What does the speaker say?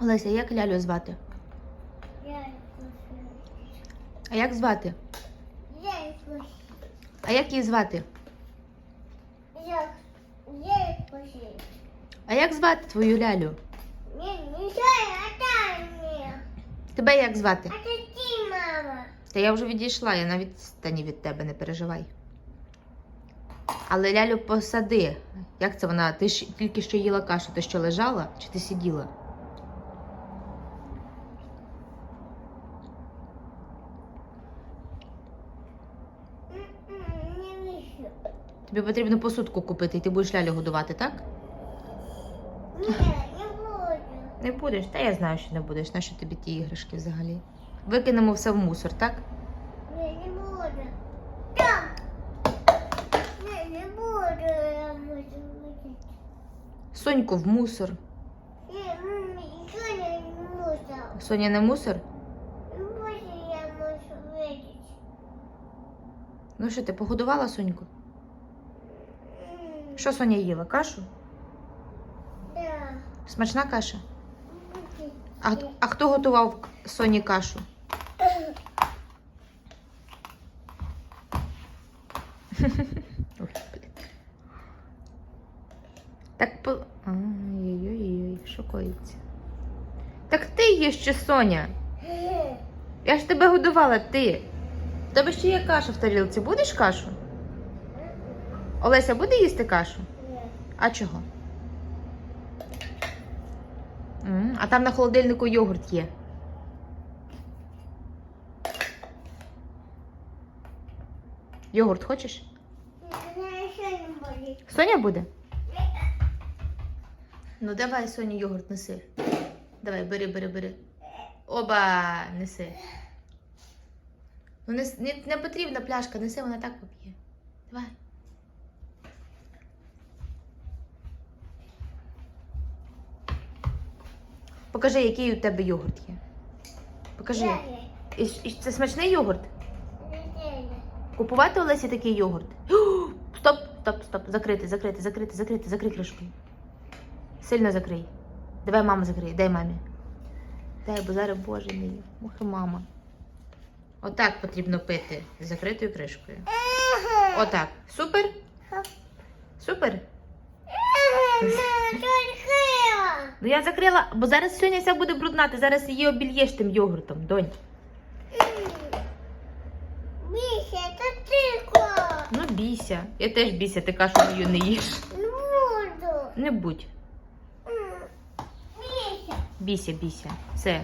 Олеся, як лялю звати? А як звати? А як її звати? А як звати твою лялю? Тебе як звати? Та я вже відійшла, я навіть стані від тебе, не переживай. Але лялю посади. Як це вона? Ти ж тільки що їла кашу, ти що лежала чи ти сиділа? Тобі потрібно посудку купити, і ти будеш лялю годувати, так? Ні, Не будеш, та я знаю, що не будеш. Нащо тобі ті іграшки взагалі? Викинемо все в мусор, так? Соньку в мусор. Соня не мусор? Ну що, ти погодувала Соньку? Що Соня їла? Кашу? Да. Смачна каша? А, а хто готував Соні кашу? Ой, блін. Так по. Ой-ой-ой, що коїться? Так ти є ще Соня. Я ж тебе годувала, ти. В тебе ще є каша в тарілці. Будеш кашу? Олеся буде їсти кашу? Ні. А чого? М, А там на холодильнику йогурт є. Йогурт хочеш? Соня буде? Ну давай, Соня, йогурт неси. Давай, бери, бери, бери. Оба, неси. Ну, не, не, не потрібна пляшка, неси, вона так поп'є. Давай. Покажи, який у тебе йогурт є. Покажи. І, і це смачний йогурт? Купувати Олесі такий йогурт? О, Стоп, стоп, стоп. Закрити, закрити, закрити, закрити, закрий кришкою. Сильно закрий. Давай мама закриє, дай мамі. Дай, бо зараз боже мій. Ох, мама. Отак потрібно пити з закритою кришкою. Отак. Супер? Супер? Ну я закрила, бо зараз сьогодні вся буде брудна, ти зараз її обільєш тим йогуртом, донь. Бійся, це тихо. Ну бійся. Я теж бійся, ти кашу її не їш. Не буду. Не будь. Міся. Бійся, бійся. Все.